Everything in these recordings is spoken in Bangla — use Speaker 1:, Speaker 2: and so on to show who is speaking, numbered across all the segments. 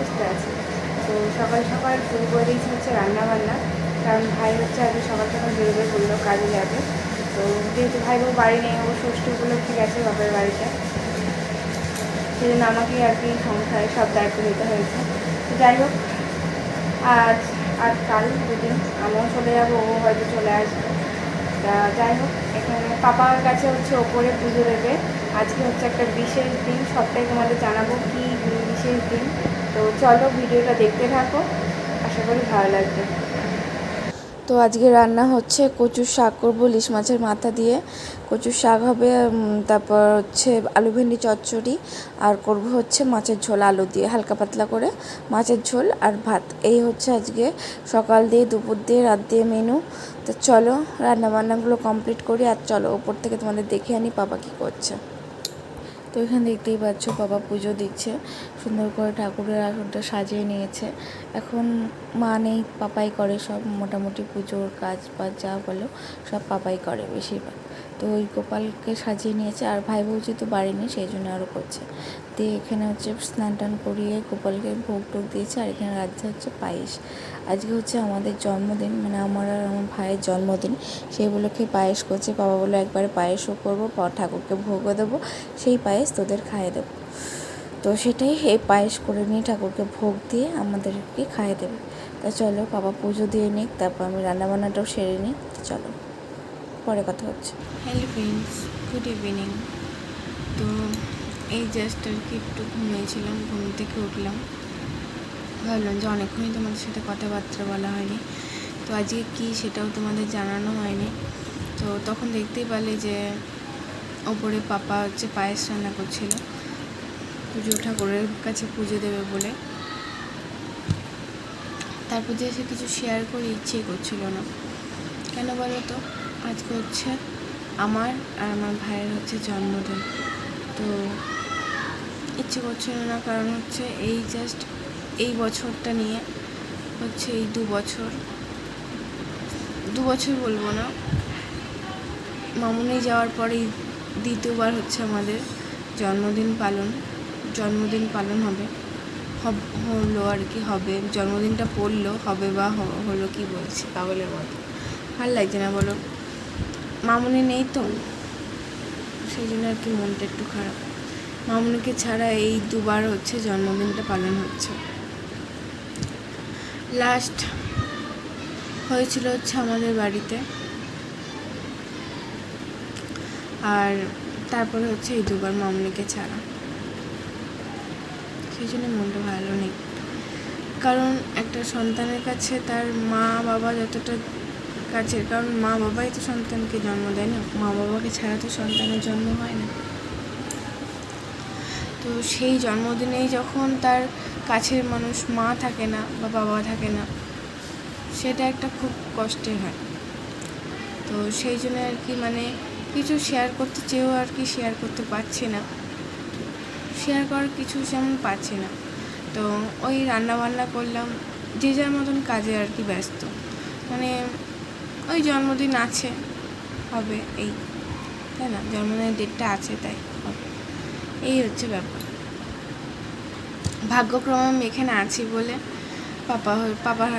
Speaker 1: ভালো আছি। তো সকাল সকাল শুরু করে দিয়েছি হচ্ছে রান্না বান্না কারণ ভাই হচ্ছে আজকে সকাল সকাল বেরোবে বলল কাজে যাবে। তো যেহেতু ভাই বউ বাড়ি নেই, ও ষষ্ঠী উপলক্ষে গেছে বাপের বাড়িতে। সেই জন্য আমাকে আর কি সংসারে সব দায়িত্ব নিতে হয়েছে। তো যাই হোক, আজ আর কাল দুদিন আমিও চলে যাব, ও হয়তো চলে আসবে। তা যাই হোক, এখানে পাপার কাছে হচ্ছে ওপরে পুজো দেবে। আজকে হচ্ছে একটা বিশেষ দিন, সবটাই তোমাদের জানাব কি বিশেষ দিন। তো চলো ভিডিওটা দেখতে থাকো। আশা করি ভালো লাগবে।
Speaker 2: তো আজকে রান্না হচ্ছে কচুর শাক করব ইলিশ মাছের মাথা দিয়ে। কচুর শাক হবে তারপর হচ্ছে আলু ভেন্ডি চচ্চড়ি, আর করব হচ্ছে মাছের ঝোল আলু দিয়ে, হালকা পাতলা করে মাছের ঝোল আর ভাত। এই হচ্ছে আজকে সকাল দিয়ে, দুপুর দিয়ে, রাত দিয়ে মেনু তো চলো রান্না বান্নাগুলো কমপ্লিট করি, আর চলো ওপর থেকে তোমাদের দেখে আনি বাবা কী করছে। এখানে দেখতেই পাচ্ছ বাবা পুজো দিচ্ছে। সুন্দর করে ঠাকুরের আসনটা সাজিয়ে নিয়েছে। এখন মা নেই, পাপাই করে সব। মোটামুটি পুজোর কাজ বা যা বলো, সব পাপাই করে বেশিরভাগ। তো ওই গোপালকে সাজিয়ে নিয়েছে আর ভাই বউ যেহেতু বাড়ি নেই, সেই জন্য আরও করছে। দিয়ে এখানে হচ্ছে স্নান টান করিয়ে গোপালকে ভোগ টোগ দিয়েছে আর এখানে রাজ্যে হচ্ছে পায়েস। আজকে হচ্ছে আমাদের জন্মদিন মানে আমার আর আমার ভাইয়ের জন্মদিন। সেই উপলক্ষে পায়েস করছে, বাবা বলে একবারে পায়েসও করব ঠাকুরকে ভোগও দেবো, সেই পায়েস তোদের খাইয়ে দেবো। তো সেটাই এই পায়েস করে নিয়ে ঠাকুরকে ভোগ দিয়ে আমাদেরকে খাইয়ে দেবে। তা চলো বাবা পুজো দিয়ে নিক, তারপর আমি রান্নাবান্নাটাও সেরে নিই, তো চলো। পরে কথা হচ্ছে।
Speaker 1: হ্যালো ফ্রেন্ডস গুড ইভিনিং তো এই জাস্ট আর কি একটু ঘুমিয়েছিলাম, ঘুম থেকে উঠলাম। ভাবলাম যে অনেকক্ষণই তোমাদের সাথে কথাবার্তা বলা হয়নি। তো আজকে কী সেটাও তোমাদের জানানো হয়নি। তো তখন দেখতেই পেলে যে ওপরে পাপা হচ্ছে পায়েস রান্না করছিল। পুজো ঠাকুরের কাছে পুজো দেবে বলে। তারপর যে এসে কিছু শেয়ার করে ইচ্ছেই করছিল না। কেন বলো তো? আজকে হচ্ছে আমার আর আমার ভাইয়ের হচ্ছে জন্মদিন। তো ইচ্ছে করছিল না, কারণ হচ্ছে এই জাস্ট এই বছরটা নিয়ে হচ্ছে এই দু বছর দু বছর বলব না মামুনি যাওয়ার পরেই দ্বিতীয়বার হচ্ছে আমাদের জন্মদিন পালন জন্মদিন পালন হবে। হলো আর কি হবে, জন্মদিনটা পড়ল, হবে বা হলো কি বলছি পাগলের মতো। ভালো লাগছে না বলো? মামুনি নেই তো। সেই জন্য আর কি মনটা একটু খারাপ। মামুনিকে ছাড়া এই দুবার হচ্ছে জন্মদিনটা পালন হচ্ছে। লাস্ট হয়েছিল হচ্ছে আমাদের বাড়িতে। আর তারপরে হচ্ছে এই দুবার মামুনিকে ছাড়া। সেই জন্য মনটা ভালো নেই। কারণ একটা সন্তানের কাছে তার মা বাবা যতটা কাছের কারণ মা বাবাই তো সন্তানকে জন্ম দেয় না মা বাবাকে ছাড়া তো সন্তানের জন্ম হয় না। তো সেই জন্মদিনেই যখন তার কাছের মানুষ মা থাকে না বা বাবা থাকে না, সেটা একটা খুব কষ্টের হয়। তো সেই জন্য আর কি মানে কিছু শেয়ার করতে চেয়েও আর কি শেয়ার করতে পারছি না। শেয়ার করার কিছু যেমন পাচ্ছি না। তো ওই রান্না বান্না করলাম, যে যার মতন কাজে আর কি ব্যস্ত। মানে ওই জন্মদিন আছে। হবে এই। তাই না? জন্মদিনের ডেটটা আছে, তাই। হবে। এই হচ্ছে ব্যাপার। ভাগ্যক্রমে আমি এখানে আছি বলে পাপা পাপা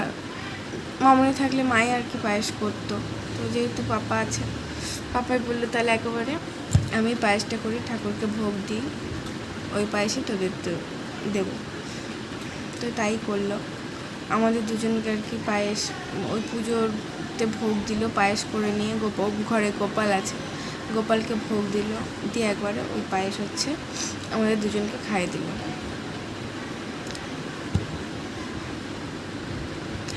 Speaker 1: মামনি থাকলে মাই আর কি পায়েস করতো। তো যেহেতু পাপা আছে, পাপাই বলল, তাহলে একেবারে আমি পায়েসটা করি, ঠাকুরকে ভোগ দিই। ওই পায়েসই তোদের দে- দেবো। তো তাই করল। আমাদের দুজনকে আর কি পায়েস, ওই পুজোতে ভোগ দিল, পায়েস করে নিয়ে গোপ ঘরে গোপাল আছে। গোপালকে ভোগ দিল, দিয়ে একবারে ওই পায়েস হচ্ছে, আমাদের দুজনকে খাইয়ে দিল।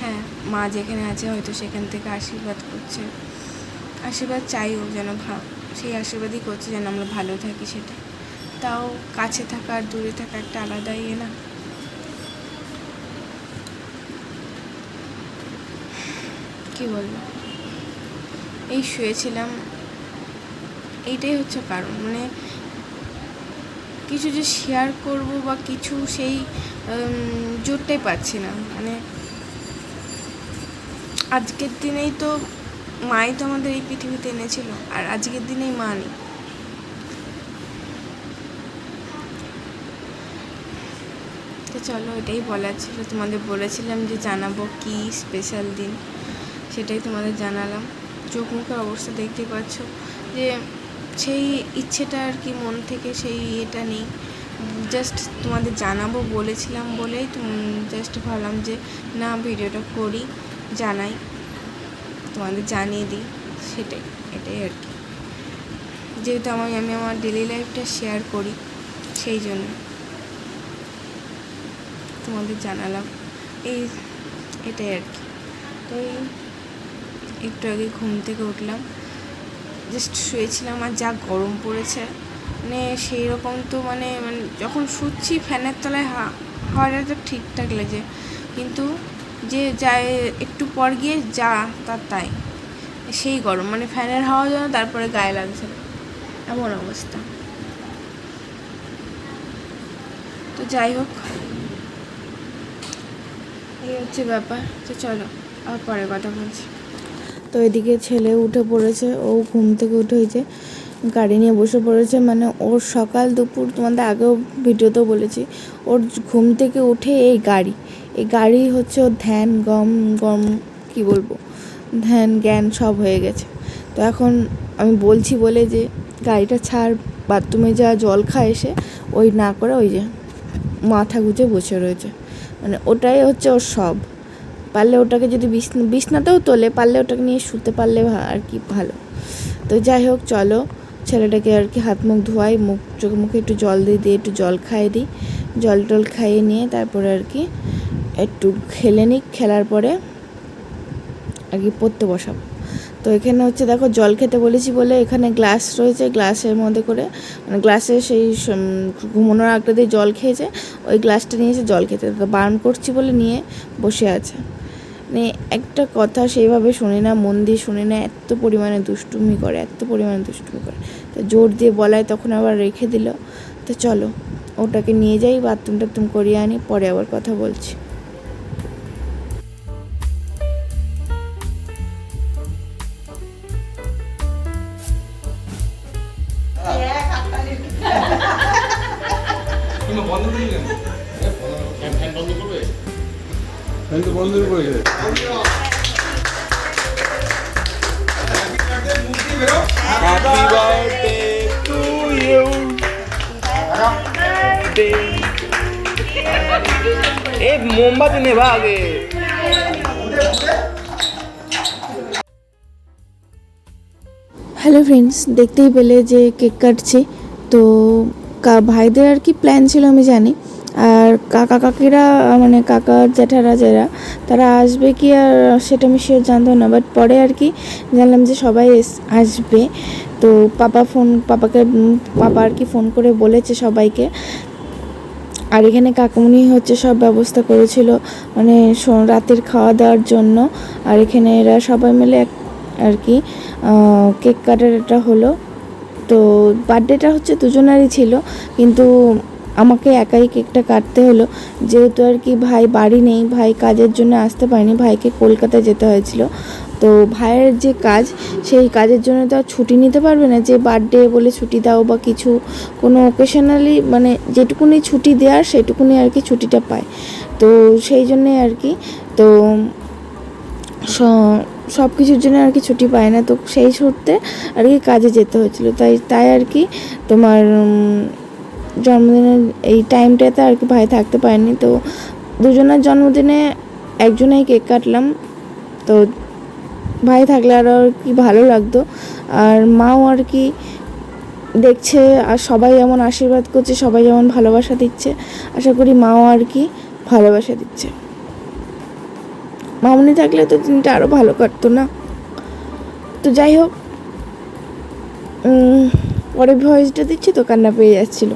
Speaker 1: হ্যাঁ মা যেখানে আছে হয়তো সেখান থেকে আশীর্বাদ করছে। আশীর্বাদ চাইও যেন ভা, সেই আশীর্বাদই করছে যেন আমরা ভালো থাকি সেটা। তাও কাছে থাকা আর দূরে থাকা একটা আলাদাই না? কি বলব? এই শুয়েছিলাম। এইটাই হচ্ছে কারণ। মানে কিছু যে শেয়ার করব বা কিছু সেই জোরটাই পাচ্ছি না। মানে আজকের দিনেই তো
Speaker 3: মাই তো আমাদের এই পৃথিবীতে এনেছিল, আর আজকের দিনেই মা নেই। তো চলো এটাই বলার ছিল। তোমাদের বলেছিলাম যে জানাব কি স্পেশাল দিন। সেটাই তোমাদের জানালাম। চোখ মুখের অবস্থা দেখতে পাচ্ছ যে সেই ইচ্ছেটা আর কি মন থেকে সেই এটা নেই। জাস্ট তোমাদের জানাব, বলেছিলাম বলেই জাস্ট ভাবলাম যে না, ভিডিওটা করি, জানাই। তোমাদের জানিয়ে দিই, সেটাই, এটাই আর কি। যেহেতু আমি আমি আমার ডেলি লাইফটা শেয়ার করি, সেই জন্য। তোমাদের জানালাম, এই, এটাই আর কি। তো এই একটু আগে ঘুম থেকে উঠলাম। জাস্ট শুয়েছিলাম আর যা গরম পড়েছে। মানে সেই রকম তো মানে মানে যখন শুচ্ছি ফ্যানের তলায় হা, হাওয়াটা তো ঠিকঠাক লাগে। কিন্তু যে যায় একটু পর গিয়ে যা তার তাই। সেই গরম মানে ফ্যানের হাওয়া যেন তারপরে গায়ে লাগছে। এমন অবস্থা। তো যাই হোক। এই হচ্ছে ব্যাপার। তো চলো আর পরে কথা বলছি।
Speaker 1: তো এদিকে ছেলে উঠে পড়েছে, ও ঘুম থেকে উঠে হয়েছে গাড়ি নিয়ে বসে পড়েছে। মানে ওর সকাল দুপুর তোমাদের আগেও ভিডিওতেও বলেছি, ওর ঘুম থেকে উঠে এই গাড়ি এই গাড়ি হচ্ছে ওর ধ্যান, গম গম কি বলব? ধ্যান, জ্ঞান সব হয়ে গেছে। তো এখন আমি বলছি বলে যে গাড়িটা ছাড়, বাথরুমে যা জল খায় এসে ওই না করে ওই যে মাথা গুজে বসে রয়েছে। মানে ওটাই হচ্ছে ওর সব। পারলে ওটাকে যদি বিছনা, বিছনাতেও তোলে, পারলে ওটাকে নিয়ে শুতে পারলে আর কি ভালো। তো যাই হোক, চলো। ছেলেটাকে আর কি হাত মুখ ধোয়াই, মুখ, চোখে মুখে একটু জল দিয়ে দিয়ে একটু জল খাইয়ে দিই। জল টল খাইয়ে নিয়ে তারপরে আর কি একটু খেলে নিই, খেলার পরে আর কি পড়তে বসাবো। তো এখানে হচ্ছে দেখো, জল খেতে বলেছি বলে এখানে গ্লাস রয়েছে, গ্লাসের মধ্যে করে মানে গ্লাসে সেই ঘুমানোর আগটা দিয়ে জল খেয়েছে, ওই গ্লাসটা নিয়েছে জল খেতে তো বারণ করছি বলে নিয়ে বসে আছে। মানে একটা কথা সেইভাবে শুনি না মন দিয়ে শুনি না এত পরিমাণে দুষ্টুমি করে এত পরিমাণে দুষ্টুমি করে। তো জোর দিয়ে বলায় তখন আবার রেখে দিল। তো চলো ওটাকে নিয়ে যাই বাথরুম টাথরুম করিয়ে আনি পরে আবার কথা বলছি।
Speaker 4: ফ্যান তো
Speaker 5: মোমবাতি নেবা আগে
Speaker 1: হ্যালো ফ্রেন্ডস দেখতেই পেলে যে কেক কাটছে। তো ভাইদের আর কি প্ল্যান ছিল আমি জানি। আর কাকা কাকিরা মানে কাকা জ্যাঠারা যারা, তারা আসবে কি আর সেটা আমি শিওর জানতাম না বাট পরে আর কি জানলাম যে সবাই আসবে। তো পাপা ফোন পাপাকে পাপা আর কি ফোন করে বলেছে সবাইকে। আর এখানে কাকুমনি হচ্ছে সব ব্যবস্থা করেছিল মানে রাতের খাওয়া দাওয়ার জন্য। আর এখানে এরা সবাই মিলে এক, আর কি কেক কাটার এটা হলো। তো বার্থডেটা হচ্ছে দুজনারই ছিল, কিন্তু আমাকে একাই কেকটা কাটতে হলো। যেহেতু আর কি ভাই বাড়ি নেই, ভাই কাজের জন্য আসতে পারেনি, ভাইকে কলকাতায় যেতে হয়েছিল। তো ভাইয়ের যে কাজ, সেই কাজের জন্য তো আর ছুটি নিতে পারবে না। যে বার্থডে বলে ছুটি দাও বা কিছু, কোনো ওকেশনালি মানে যেটুকুনি ছুটি দেওয়ার সেটুকুনি আর কি ছুটিটা পায়। তো সেই জন্যে আর কি, তো সব কিছুর জন্য আর কি ছুটি পায় না। তো সেই সূত্রে আর কি কাজে যেতে হয়েছিল। তাই তাই আর কি তোমার জন্মদিনের এই টাইমটাতে আর কি ভাই থাকতে পারেনি। তো দুজনের জন্মদিনে একজনেই কেক কাটলাম। তো ভাই থাকলে আরও আর কি ভালো লাগতো। আর মাও আর কি দেখছে আর সবাই যেমন আশীর্বাদ করছে, সবাই যেমন ভালোবাসা দিচ্ছে, আশা করি মাও আর কি ভালোবাসা দিচ্ছে। মামনি থাকলে তো দিনটা আরও ভালো কাটতো না। তো যাই হোক পরে ভয়েসটা দিচ্ছি, তো কান্না পেয়ে যাচ্ছিল।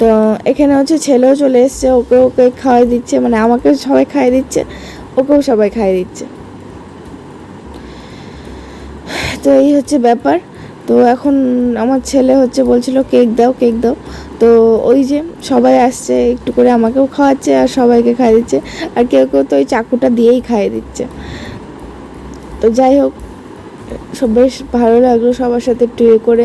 Speaker 1: তো এখানে হচ্ছে ছেলেও চলে এসছে ওকে ওকে খাওয়াই দিচ্ছে মানে আমাকে সবাই খাইয়ে দিচ্ছে, ওকেও সবাই খাইয়ে দিচ্ছে। তো এই হচ্ছে ব্যাপার। তো এখন আমার ছেলে হচ্ছে বলছিল, কেক দাও কেক দাও। তো ওই যে সবাই আসছে, একটু করে আমাকেও খাওয়াচ্ছে আর সবাইকে খাইয়ে দিচ্ছে। আর কেউ কেউ তো ওই চাকুটা দিয়েই খাইয়ে দিচ্ছে।
Speaker 2: তো যাই হোক সব বেশ ভালো লাগল সবার সাথে একটু করে,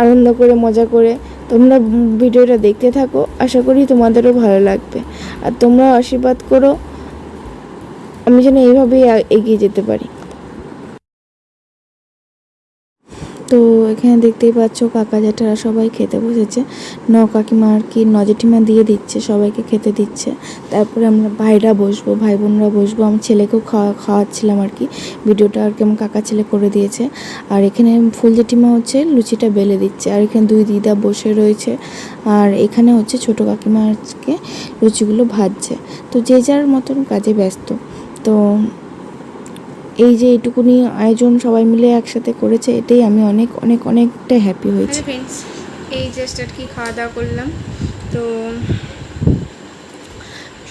Speaker 2: আনন্দ করে, মজা করে। তোমরা ভিডিওটা দেখতে থাকো, আশা করি তোমাদেরও ভালো লাগবে। আর তোমরা আশীর্বাদ করো, আমি যেন এইভাবেই এগিয়ে যেতে পারি। তো এখানে দেখতেই পাচ্ছ কাকা জ্যাঠারা সবাই খেতে বসেছে। ন কাকিমা আর কি ন জেঠিমা দিয়ে দিচ্ছে, সবাইকে খেতে দিচ্ছে। তারপরে আমরা ভাইরা বসবো ভাই বোনরা বসবো। আমি ছেলেকেও খাওয়া, খাওয়াচ্ছিলাম আর কি। ভিডিওটা আর কি আমার কাকা ছেলে করে দিয়েছে। আর এখানে ফুল জেঠিমা হচ্ছে লুচিটা বেলে দিচ্ছে। আর এখানে দুই দিদা বসে রয়েছে। আর এখানে হচ্ছে ছোট কাকিমা আজকে লুচিগুলো ভাজছে। তো যে যার মতন কাজে ব্যস্ত। তো এই যে এইটুকুনি আয়োজন সবাই মিলে একসাথে করেছে এটাই আমি অনেক অনেক অনেকটা হ্যাপি হয়েছি।
Speaker 1: এই জাস্ট আর কি খাওয়া দাওয়া করলাম। তো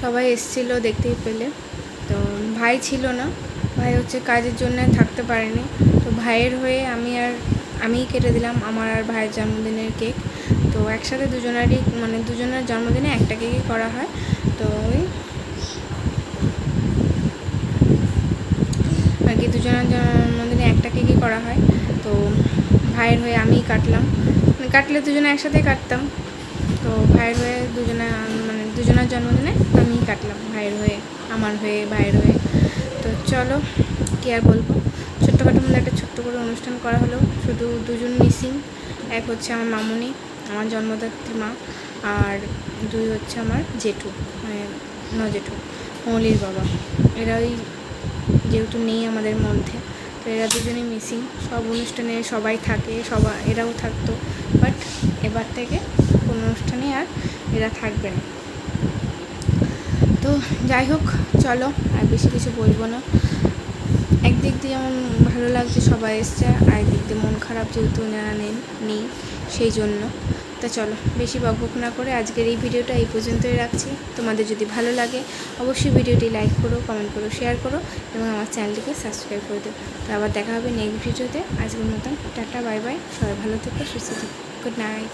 Speaker 1: সবাই এসেছিল দেখতেই পেলে। তো ভাই ছিল না ভাই হচ্ছে কাজের জন্য থাকতে পারেনি। তো ভাইয়ের হয়ে আমি আর আমিই কেটে দিলাম আমার আর ভাইয়ের জন্মদিনের কেক। তো একসাথে দুজনারই মানে দুজনের জন্মদিনে একটা কেকই করা হয়। তো ওই কি দুজনের জন্মদিনে একটা কেকই করা হয়, তো ভাইয়ের হয়ে আমিই কাটলাম। মানে কাটলে দুজনে একসাথে কাটতাম, তো ভাইয়ের হয়ে দুজনে মানে দুজনের জন্মদিনে আমিই কাটলাম, ভাইয়ের হয়ে, আমার হয়ে, ভাইয়ের হয়ে। তো চলো, কী আর বলব? ছোট্টখাটো মধ্যে একটা ছোট্ট করে অনুষ্ঠান করা হলো, শুধু দুজন মিসিং, এক হচ্ছে আমার মামুনি, আমার জন্মদাত্রী মা, আর দুই হচ্ছে আমার জেঠু মানে ন জেঠু মৌলির বাবা। এরা ওই যেহেতু নেই আমাদের মধ্যে, তো এরা দুজনেই মিসিং সব অনুষ্ঠানে সবাই থাকে সবাই এরাও থাকতো। বাট এবার থেকে কোনো অনুষ্ঠানে আর এরা থাকবে না। তো যাই হোক, চলো, আর বেশি কিছু বলব না। একদিক দিয়ে যেমন ভালো লাগছে সবাই এসছে, আর একদিক দিয়ে মন খারাপ যেহেতু নেন নেই, সেই জন্য। তা চলো, বেশি বকবক না করে আজকের এই ভিডিওটা এই পর্যন্তই রাখছি। তোমাদের যদি ভালো লাগে, অবশ্যই ভিডিওটি লাইক করো কমেন্ট করো শেয়ার করো এবং আমার চ্যানেলটিকে সাবস্ক্রাইব করে দেবো তো আবার দেখা হবে নেক্সট ভিডিওতে। আজকের মতন টাটা বাই বাই সবাই ভালো থেকো, সুস্থ থেকো। Good night